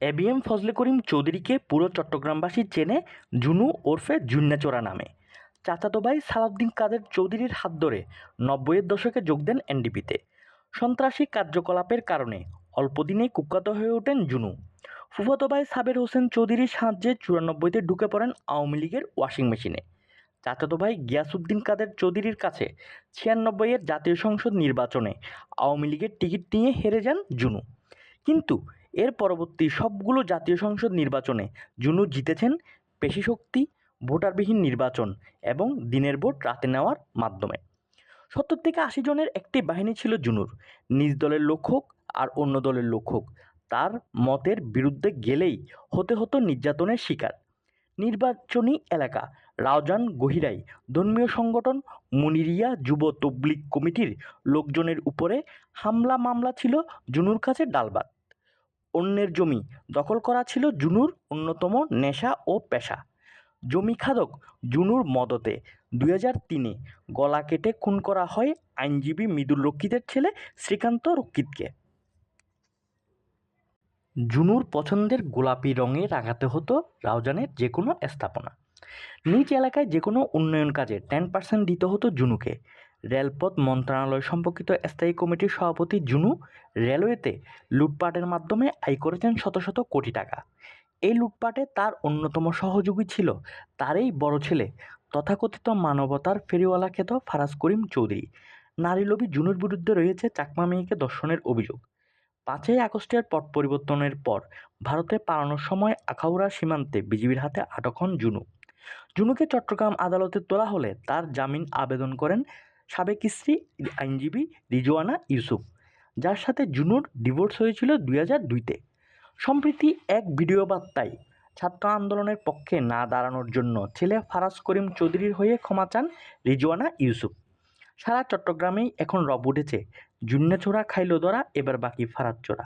A B M Fazle Karim চৌধুরীকে পুরো চট্টগ্রামবাসী চেনে জুনু ওরফে জুন্নাচোরা নামে। চাচাতো ভাই সালাউদ্দিন কাদের চৌধুরীর হাত ধরে নব্বইয়ের দশকে যোগ দেন এনডিপিতে সন্ত্রাসী কার্যকলাপের কারণে অল্পদিনেই কুখ্যাত হয়ে ওঠেন জুনু। ফুফাতো ভাই সাবের হোসেন চৌধুরীর সাহায্যে চুরানব্বইতে ঢুকে পড়েন আওয়ামী লীগের ওয়াশিং মেশিনে। চাচাতো ভাই গিয়াসুদ্দিন কাদের চৌধুরীর কাছে ছিয়ানব্বইয়ের জাতীয় সংসদ নির্বাচনে আওয়ামী লীগের টিকিট নিয়ে হেরে যান জুনু। কিন্তু এর পরবর্তী সবগুলো জাতীয় সংসদ নির্বাচনে জুনু জিতেছেন পেশিশক্তি ভোটারবিহীন নির্বাচন এবং দিনের ভোট রাতে নেওয়ার মাধ্যমে। সত্তর থেকে আশি জনের একটি বাহিনী ছিল জুনুর। নিজ দলের লোক হোক আর অন্য দলের লোক হোক তার মতের বিরুদ্ধে গেলেই হতে হতো নির্যাতনের শিকার। নির্বাচনী এলাকা রাউজান গহিরাই ধর্মীয় সংগঠন মুনিরিয়া যুব তবলিগ কমিটির লোকজনের উপরে হামলা মামলা ছিল জুনুর কাছে ডালবাত অন্যের জমি। দখল করা ছিল জুনুর অন্যতম নেশা ও পেশা। জমি খাদক জুনুর মদতে। দুই হাজার তিনে গলা কেটে খুন করা হয় আইনজীবী মৃদুল রক্ষিতের ছেলে শ্রীকান্ত রক্ষিতকে। জুনুর পছন্দের গোলাপি রঙে রাখাতে হতো রাউজানের যে কোনো স্থাপনা। নিজ এলাকায় যে কোনো উন্নয়ন কাজে টেন পার্সেন্ট দিতে হতো জুনুকে। রেলপথ মন্ত্রণালয় সম্পর্কিত স্থায়ী কমিটির সভাপতি জুনু রেলওয়েতে লুটপাটের মাধ্যমে আয় করেছেন শত শত কোটি টাকা। এই লুটপাটে তার অন্যতম সহযোগী ছিল তারই বড় ছেলে, তথাকথিত মানবতার ফেরিওয়ালা খ্যাত ফারাজ করিম চৌধুরী। নারী লোভী জুনুর বিরুদ্ধে রয়েছে চাকমা মেয়েকে দর্শনের অভিযোগ। পাঁচই আগস্টের পট পরিবর্তনের পর ভারতে পালানোর সময় আখাউড়া সীমান্তে বিজিবির হাতে আটক হন জুনু। জুনুকে চট্টগ্রাম আদালতে তোলা হলে তার জামিন আবেদন করেন সাবেক স্ত্রী আইনজীবী রিজওয়ানা ইউসুফ, যার সাথে জুনুর ডিভোর্স হয়েছিল দুই হাজার দুইতে। সম্প্রীতি এক ভিডিও বার্তায় ছাত্র আন্দোলনের পক্ষে না দাঁড়ানোর জন্য ছেলে ফারাজ করিম চৌধুরীর হয়ে ক্ষমা চান রিজওয়ানা ইউসুফ। সারা চট্টগ্রামেই এখন রব উঠেছে, জুন্নেছোড়া খাইলো দরা এবার বাকি ফারাজ চোরা।